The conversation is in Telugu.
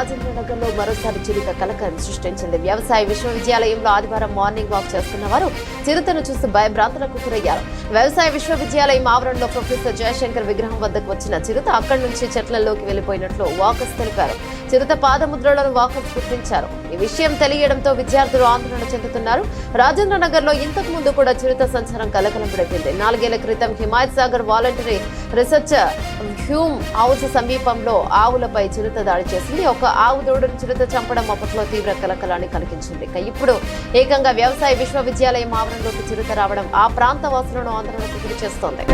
మరోసారి చిరుత కలకలం సృష్టించింది. వ్యవసాయ విశ్వవిద్యాలయంలో ఆదివారం మార్నింగ్ వాక్ చేస్తున్న వారు చిరుతను చూసి భయభ్రాంతులకు గురయ్యారు. వ్యవసాయ విశ్వవిద్యాలయం ఆవరణలో ప్రొఫెసర్ జయశంకర్ విగ్రహం వద్దకు వచ్చిన చిరుత అక్కడి నుంచి చెట్లలోకి వెళ్ళిపోయినట్లు వాకర్స్ తెలిపారు. చిరుత పాదముద్రలను వాకర్స్ గుర్తించారు. ఈ విషయం తెలియడంతో విద్యార్థులు ఆందోళన చెందుతున్నారు. రాజేంద్ర నగర్లో ఇంతకు ముందు కూడా చిరుత సంచారం కలకలం రేపింది నాలుగేళ్ళ క్రితం Himayat Sagar voluntary research Hume house సమీపంలో ఆవులపై చిరుత దాడి చేసింది. ఒక ఆవు దూడను చిరుత చంపడం అప్పట్లో తీవ్ర కలకలాన్ని కలిగించింది. ఇప్పుడు ఏకంగా వ్యవసాయ విశ్వవిద్యాలయం ఆవరణలోకి చిరుత రావడం ఆ ప్రాంత వాసులను ఆందోళనకు గురి చేస్తోంది.